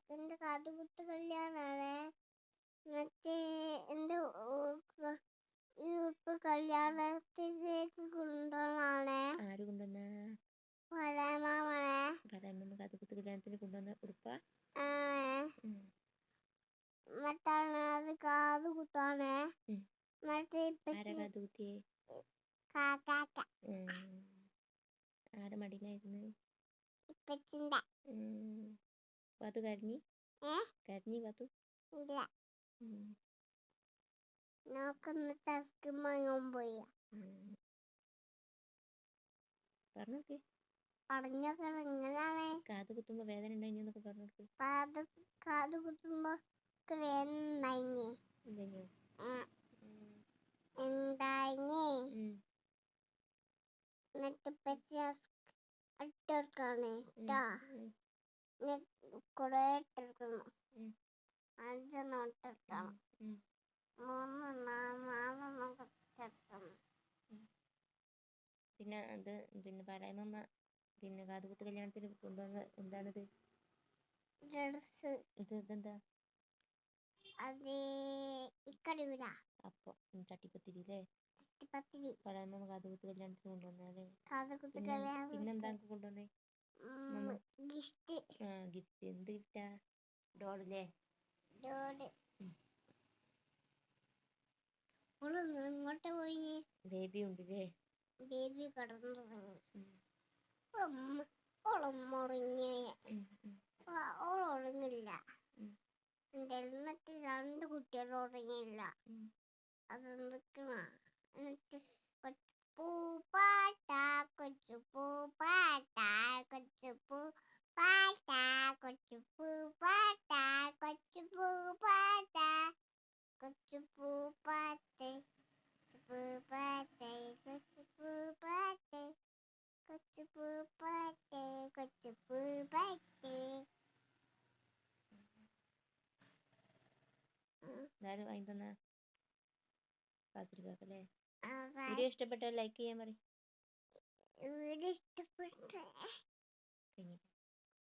ചെക്കന്റെ കാതുകുത്ത് കല്യാണാണ്. മറ്റേ എന്റെ ഈ ഉപ്പ് കല്യാണത്തിലേക്ക് കൊണ്ടുവന്നാണ്. ആര് കൊണ്ടുവന്ന? പരമാമനെ കഥാമ്മ കാതുകുത്ത് കല്യാണത്തിന് കൊണ്ടുവന്ന ഉടുപ്പ? മറ്റാണ് അത് ഉം. എന്നിട്ട് ആരാ ഇപ്പച്ചി കാതുകുത്തിയെ? കാക്കാക്ക ഉം. ആരെ മടിയിലായിരുന്നു? ഇപ്പച്ചിന്റെ. വധു കരഞ്ഞി? കരഞ്ഞി വധു ഇല്ല. നോക്കുന്ന ടസ്ക് മങ്ങാൻ പോയി. പറഞ്ഞോക്ക്. പറഞ്ഞൊക്കെ എങ്ങനെയാണ് കാത് കുത്തുമ്പോ വേദന ഉണ്ടായിന്നൊക്കെ പറഞ്ഞോക്ക്. കാത് കാത് കുത്തുമ്പോ വേണ്ടായിഞ്ഞേ ഇല്ലയോ എന്തായിഞ്ഞേ എന്നിട്ട് ഇപ്പച്ചി ഇട്ടെടുക്കാണ് ഉം. ഇട്ടിരിക്കുന്നു കൊറേ ഇട്ടെടുക്കണം ഉം. അഞ്ചെണ്ണം ഇട്ടെടുക്കണം മൂന്ന് നാലെണ്ണം ഇട്ടെടുക്കണം പിന്നെ അത് പിന്നെ പാലായ്മ പിന്നെ കാതുകുത്ത് കല്യാണത്തിന് കൊണ്ടുവന്ന എന്താണിത്? ഡ്രസ് ഇത് ഇതെന്താ? അത് ഇക്കടിവില അപ്പൊ ചട്ടിപ്പത്തിരി അല്ലേ ചട്ടിപ്പത്തിരി പാലായ്മ കാതുകുത്ത് കല്യാണത്തിന് കൊണ്ടുവന്നല്ലേ കാതുകുത്ത് കല്യാണം പിന്നെന്താ കൊണ്ടുവന്നേ? ആ gift എന്ത് ഉം. ഓളൊന്ന് ഇങ്ങോട്ട് പോയി. ബേബി ഉണ്ടല്ലേ. ഉറങ്ങില്ല. എന്നിട്ട് രണ്ട് കുട്ടികൾ ഉറങ്ങിയില്ല. അതെന്തൊക്കെയാ? എന്നിട്ട് കൊച്ചു പൂപ്പാട്ട കൊച്ചു പൂപ്പാട്ട കൊച്ചു പൂപ്പാട്ട കൊച്ചു പൂപ്പാട്ട കൊച്ചു പൂപ്പാട്ട കൊച്ചു പൂപ്പാട്ടെ കൊച്ചു പൂപ്പാട്ടെ കൊച്ചു പൂപ്പാട്ടെ കൊച്ചു പൂപ്പാട്ടെ കൊച്ചു പൂപ്പാട്ടെ ഇതാരും വാങ്ങി തന്ന കാത്തിരിക്കല്ലേ ആ വീഡിയോ ഇഷ്ടപ്പെട്ടാൽ ലൈക്ക് ചെയ്യാൻ പറയും. വീട് ഇഷ്ടപ്പെട്ടു. കഴിഞ്ഞു